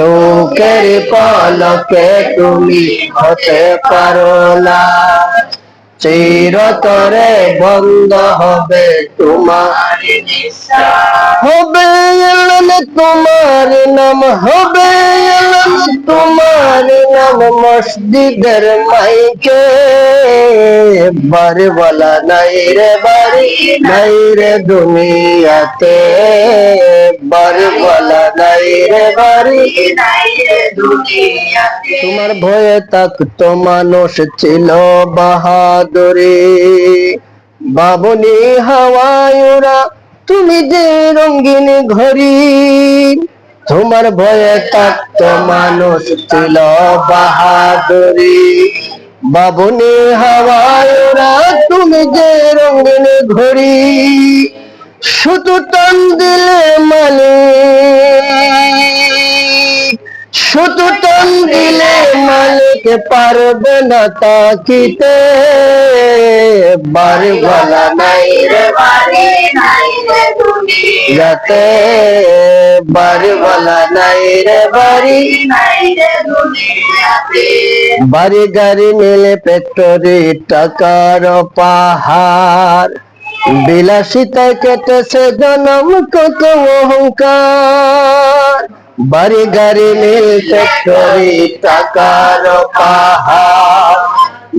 চোখের পলকে তুমি হতে পারো না চিরতরে বন্ধ হবে তোমার হবে তোমার নাম, হবে তোমার নাম মসজিদের মাইকে। বারে বলা নাই রে বাড়ি, নাই রে দুনিয়াতে। বারে বলা তোমার ভয়ে থাকতো মানুষ ছিল বাহাদুরি। বাবনি হাওয়ায়ুরা তুমি যে রঙ্গিন ঘড়ি। তোমার ভয়ে থাকতো মানুষ ছিল বাহাদুরি। বাবনি হাওয়ায়ুরা তুমি যে রঙ্গিন ঘড়ি। শুধু টান দিলে মালিক মালিক পারবে না তাকিতে। বার বলা নাই রে, বাড়ি নাই রে তুমি। যাতে বার বলা নাই রে, বাড়ি নাই রে দুনিয়াতে বাড়ি গাড়ি মিলে পেট্রোরি টাকার পাহাড়। বিলাসিতায় কেটেছে জনম কত অহংকার। বাড়ি গাড়ি মিল পেট্রোরি টাকার পাহাড়।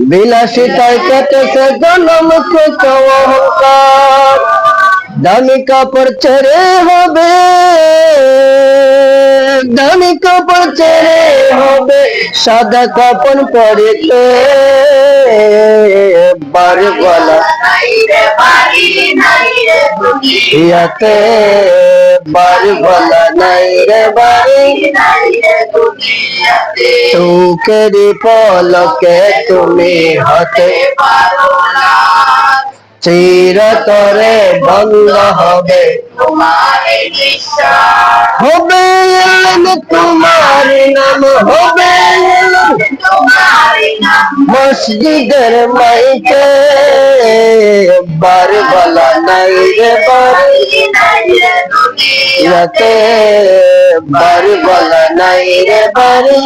বিলাসিতায় কেটেছে জনম কত অহংকার দামি কাপড় ছেড়ে হবে। দামি কাপড় ছেড়ে হবে। সাদা কাপড় পরেতে বার গলা ইয়াতে বার গলা নাই রে বাড়ি। চৌকেরি পলকে তুমি হতে চিরতরে বন্ধ হবে। হবে তোমার নাম, হবে মসজিদের মাইকে। বার বলা নাই রে বাড়ি। ইয়াতে বার বলা নাই রে বাড়ি।